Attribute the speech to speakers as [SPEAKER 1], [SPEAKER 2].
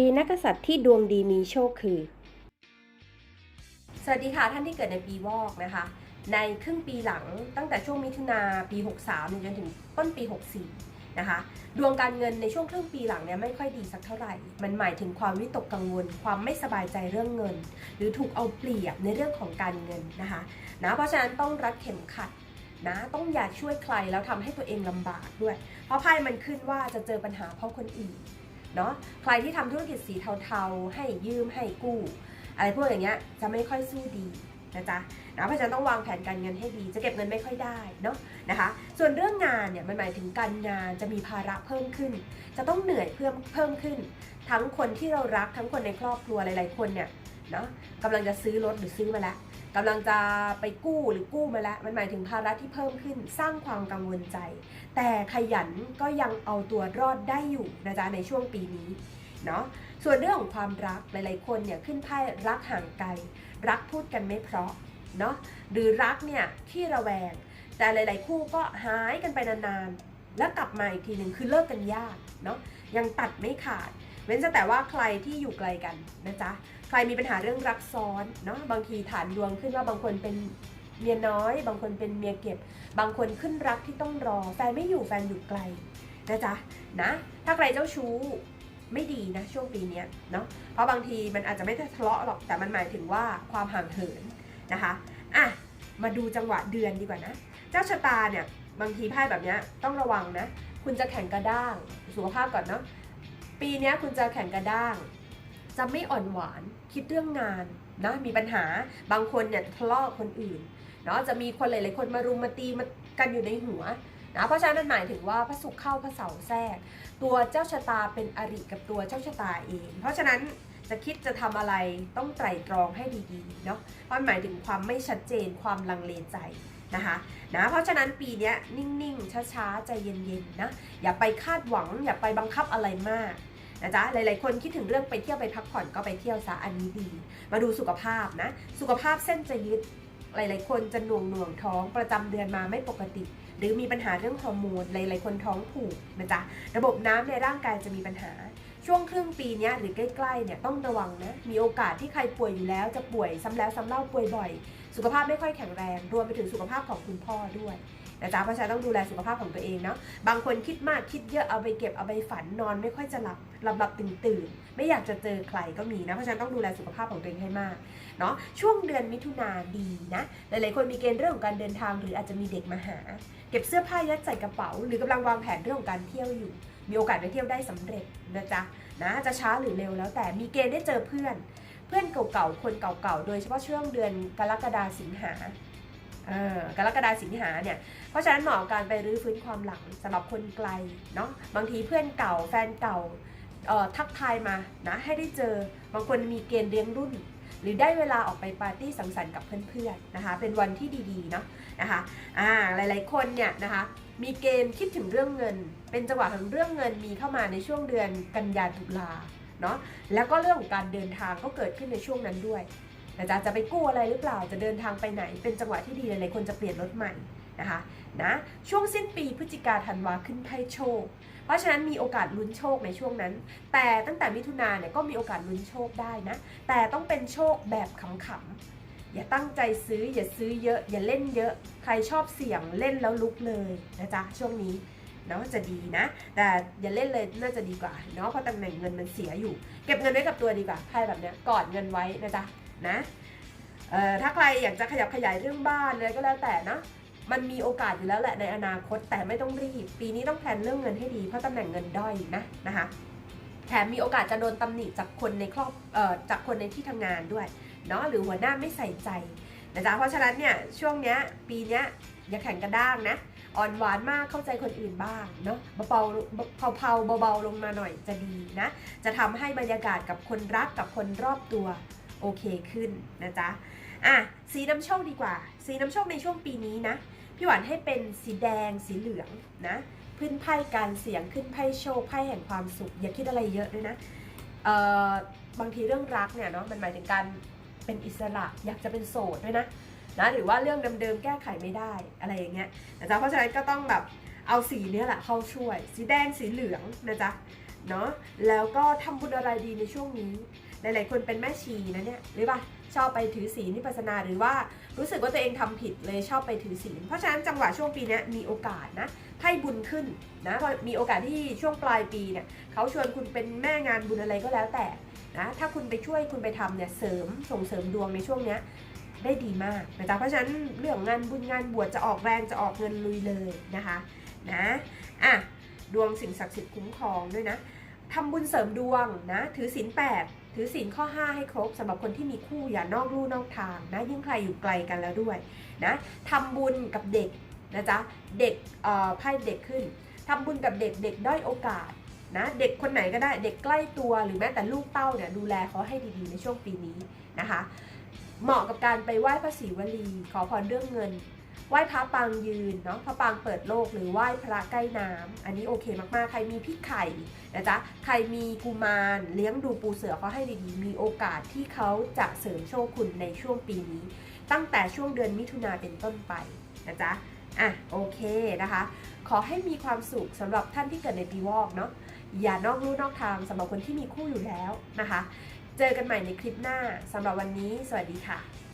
[SPEAKER 1] ปีนักกษัตริย์ที่ดวงดีมีโชคคือ สวัสดีค่ะท่านที่เกิดในปีวอกนะคะ ในครึ่งปีหลังตั้งแต่ช่วงมิถุนาปี 63จนถึงต้นปี 64 นะคะ ดวงการเงินในช่วงครึ่งปีหลังเนี่ยไม่ค่อยดีสักเท่าไหร่ มันหมายถึงความวิตกกังวล ความไม่สบายใจเรื่องเงิน หรือถูกเอาเปรียบในเรื่องของการเงินนะคะนะเพราะฉะนั้นต้องรัดเข็มขัดนะต้องอย่าช่วยใครแล้วทำให้ตัวเองลำบากด้วย เพราะไพ่มันขึ้นว่าจะเจอปัญหาเพราะคนอื่น เนาะใครที่ทำธุรกิจสีเทาๆ ให้ยืมให้กู้ อะไรพวกอย่างเงี้ยจะไม่ค่อยสู้ดีนะจ๊ะนะเพราะฉะนั้นต้องวางแผนการเงินให้ดี จะเก็บเงินไม่ค่อยได้เนาะนะคะ ส่วนเรื่องงานเนี่ยมันหมายถึงการงานจะมีภาระเพิ่มขึ้น จะต้องเหนื่อยเพิ่มเพิ่มขึ้น ทั้งคนที่เรารักทั้งคนในครอบครัวหลาย ๆ คนเนี่ยเนาะกำลังจะซื้อรถหรือซื้อมาแล้ว กำลังจะไปกู้หรือกู้มาแล้ว มันหมายถึงภาระที่เพิ่มขึ้นสร้างความกังวลใจ แต่ขยันก็ยังเอาตัวรอดได้อยู่นะจ๊ะในช่วงปีนี้เนาะส่วนเรื่องของความรักหลายๆ คนเนี่ยขึ้นไพ่รักห่างไกล รักพูดกันไม่เพราะเนาะหรือรักเนี่ยที่ระแวง แต่หลาย ๆ คู่ก็หายกันไปนานๆ แล้วกลับมาอีกทีหนึ่งคือเลิกกันยากเนาะยังตัดไม่ขาด เว้นแต่ว่าใครที่อยู่ไกลกันนะจ๊ะ ใครมีปัญหาเรื่องรักซ้อนเนาะบางทีฐานดวงขึ้นว่าบางคนเป็นเมียน้อย บางคนเป็นเมียเก็บ บางคนขึ้นรักที่ต้องรอ แฟนไม่อยู่แฟนอยู่ไกลนะจ๊ะนะถ้าใครเจ้าชู้ไม่ดีนะช่วงปีนี้เนาะเพราะบางทีมันอาจจะไม่ทะเลาะหรอกแต่มันหมายถึงว่าความห่างเหินนะคะอะมาดูจังหวะเดือนดีกว่านะ เจ้าชะตาเนี่ยบางทีไพ่แบบนี้ต้องระวังนะ คุณจะแข่งกระด้างสุขภาพก่อนเนาะ ปีนี้คุณจะแข่งกระด้าง จะไม่อ่อนหวานคิดเรื่องงานนะมีปัญหาบางคนเนี่ยทะเลาะคนอื่นเนาะจะมีคนหลายๆคนมารุมมาตีมากันอยู่ในหัวนะเพราะฉะนั้นมันหมายถึงว่าพระศุกร์เข้าพระเสาร์แทรก ตัวเจ้าชะตาเป็นอริกับตัวเจ้าชะตาเอง เพราะฉะนั้นจะคิดจะทำอะไรต้องไตร่ตรองให้ดีๆเนาะเพราะมันหมายถึงความไม่ชัดเจนความลังเลใจ นะคะนะเพราะฉะนั้นปีนี้นิ่งๆ ช้าๆ ใจเย็นๆนะอย่าไปคาดหวัง อย่าไปบังคับอะไรมากนะจ๊ะหลายๆ คนคิดถึงเรื่องไปเที่ยวไปพักผ่อนก็ไปเที่ยวซะอันนี้ดี มาดูสุขภาพนะสุขภาพเส้นจะยึดหลายๆ คนจะหน่วงหน่วงท้องประจำเดือนมาไม่ปกติ หรือมีปัญหาเรื่องฮอร์โมนหลายๆ คนท้องผูกนะจ๊ะระบบน้ำในร่างกายจะมีปัญหา ช่วงครึ่งปีนี้หรือใกล้ๆเนี่ยต้องระวังนะ มีโอกาสที่ใครป่วยอยู่แล้วจะป่วยซ้ำแล้วซ้ำเล่าป่วยบ่อย สุขภาพไม่ค่อยแข็งแรง รวมไปถึงสุขภาพของคุณพ่อด้วยนะจ๊ะเพราะฉะนั้นต้องดูแลสุขภาพของตัวเองเนาะบางคนคิดมากคิดเยอะเอาไปเก็บเอาไปฝันนอน ไม่ค่อยจะหลับหลับหลับตื่นตื่นไม่อยากจะเจอใครก็มีนะเพราะฉะนั้นต้องดูแลสุขภาพของตัวเองให้มากเนาะช่วงเดือนมิถุนาดีนะหลายๆคนมีเกณฑ์เรื่องของการเดินทางหรืออาจจะมีเด็กมาหา เก็บเสื้อผ้ายัดใส่กระเป๋า หรือกำลังวางแผนเรื่องของการเที่ยวอยู่ มีโอกาสไปเที่ยวได้สำเร็จนะจ๊ะนะจะช้าหรือเร็วแล้วแต่มีเกณฑ์ได้เจอเพื่อน เพื่อนเก่าๆคนเก่าๆโดยเฉพาะช่วงเดือนกรกฎาสิงหาเออกรกฎาสิงหาเนี่ย เพราะฉะนั้นเหมาะกับการไปรื้อฟื้นความหลังสำหรับคนไกลเนาะบางทีเพื่อนเก่าแฟนเก่าเอ่อทักทายมานะให้ได้เจอบางคนมีเกณฑ์เลี้ยงรุ่น หรือได้เวลาออกไปปาร์ตี้สังสรรค์กับเพื่อนๆนะคะ เป็นวันที่ดีๆเนาะนะคะอ่าหลายๆคนเนี่ยนะคะมีเกณฑ์คิดถึงเรื่องเงิน เป็นจังหวะของเรื่องเงินมีเข้ามาในช่วงเดือนกันยาตุลาเนาะแล้วก็เรื่องของการเดินทางก็เกิดขึ้นในช่วงนั้นด้วยนะจ๊ะจะไปกู้อะไรหรือเปล่าจะเดินทางไปไหน เป็นจังหวะที่ดีหลายๆคนจะเปลี่ยนรถใหม่ นะคะนะช่วงสิ้นปีพฤศจิกาธันวาขึ้นไพ่โชค เพราะฉะนั้นมีโอกาสลุ้นโชคในช่วงนั้น แต่ตั้งแต่มิถุนาเนี่ยก็มีโอกาสลุ้นโชคได้นะ แต่ต้องเป็นโชคแบบขำๆอย่าตั้งใจซื้ออย่าซื้อเยอะ อย่าเล่นเยอะ ใครชอบเสี่ยงเล่นแล้วลุกเลยนะจ๊ะช่วงนี้เนาะจะดีนะ แต่อย่าเล่นเลยน่าจะดีกว่าเนาะเพราะตำแหน่งเงินมันเสียอยู่ เก็บเงินไว้กับตัวดีกว่าไพ่แบบเนี้ยกอดเงินไว้นะจ๊ะนะถ้าใครอยากจะขยับขยายเรื่องบ้านเลยก็แล้วแต่นะ มันมีโอกาสอยู่แล้วแหละในอนาคต แต่ไม่ต้องรีบ ปีนี้ต้องแพลนเรื่องเงินให้ดี เพราะตำแหน่งเงินด้อยนะนะคะแถมมีโอกาสจะโดนตำหนิจากคนในครอบเอ่อจากคนในที่ทำงานด้วยเนาะหรือหัวหน้าไม่ใส่ใจนะจ๊ะเพราะฉะนั้นเนี่ยช่วงเนี้ยปีเนี้ยอย่าแข่งกระด้างนะอ่อนหวานมากเข้าใจคนอื่นบ้างเนาะเบาๆเผาๆเบาๆลงมาหน่อยจะดีนะจะทำให้บรรยากาศกับคนรักกับคนรอบตัวโอเคขึ้นนะจ๊ะอะสีน้ำโชคดีกว่า สีน้ำโชคในช่วงปีนี้นะ พี่หวานให้เป็นสีแดงสีเหลืองนะขึ้นไพ่การเสียงขึ้นไพ่โชคไพ่แห่งความสุข อย่าคิดอะไรเยอะด้วยนะเอ่อบางทีเรื่องรักเนี่ยเนาะมันหมายถึงการเป็นอิสระอยากจะเป็นโสดด้วยนะนะหรือว่าเรื่องเดิมๆแก้ไขไม่ได้อะไรอย่างเงี้ยนะจ๊ะเพราะฉะนั้นก็ต้องแบบเอาสีเนี้ยแหละเข้าช่วย สีแดงสีเหลืองนะจ๊ะเนาะแล้วก็ทำบุญอะไรดีในช่วงนี้หลายๆคนเป็นแม่ชีนะเนี่ยหรือป่ะชอบไปถือศีลนิพพานาหรือว่ารู้สึกว่าตัวเองทำผิดเลยชอบไปถือศีลเพราะฉะนั้นจังหวะช่วงปีนี้มีโอกาสนะให้บุญขึ้นนะพอมีโอกาสที่ช่วงปลายปีเนี่ยเขาชวนคุณเป็นแม่งานบุญอะไรก็แล้วแต่นะถ้าคุณไปช่วยคุณไปทำเนี่ยเสริมส่งเสริมดวงในช่วงเนี้ยได้ดีมากนะจ๊ะเพราะฉะนั้นเรื่องงานบุญงานบวชจะออกแรงจะออกเงินลุยเลยนะคะนะอะดวงสิ่งศักดิ์สิทธิ์คุ้มครองด้วยนะทำบุญเสริมดวงนะถือศีลแปด ถือศีลข้อ 5 ให้ครบสำหรับคนที่มีคู่อย่านอกลู่นอกทางนะยิ่งใครอยู่ไกลกันแล้วด้วยนะทำบุญกับเด็กนะจ๊ะเด็กเอ่อไพ่เด็กขึ้นทำบุญกับเด็กเด็กด้อยโอกาสนะเด็กคนไหนก็ได้เด็กใกล้ตัวหรือแม้แต่ลูกเต้าเนี่ยดูแลเขาให้ดีๆในช่วงปีนี้นะคะ เหมาะกับการไปไหว้พระศรีวลีขอพรเรื่องเงิน ไหว้พระปางยืนเนาะพระปางเปิดโลกหรือไหว้พระใกล้น้ำอันนี้โอเคมากๆ ใครมีพี่ไข่นะจ๊ะใครมีกุมารเลี้ยงดูปูเสือเขาให้ดีๆมีโอกาสที่เขาจะเสริมโชคคุณในช่วงปีนี้ ตั้งแต่ช่วงเดือนมิถุนาเป็นต้นไปนะจ๊ะอะโอเคนะคะ ขอให้มีความสุขสำหรับท่านที่เกิดในปีวอกเนาะอย่านอกลู่นอกทางสำหรับคนที่มีคู่อยู่แล้วนะคะ เจอกันใหม่ในคลิปหน้าสำหรับวันนี้ สวัสดีค่ะ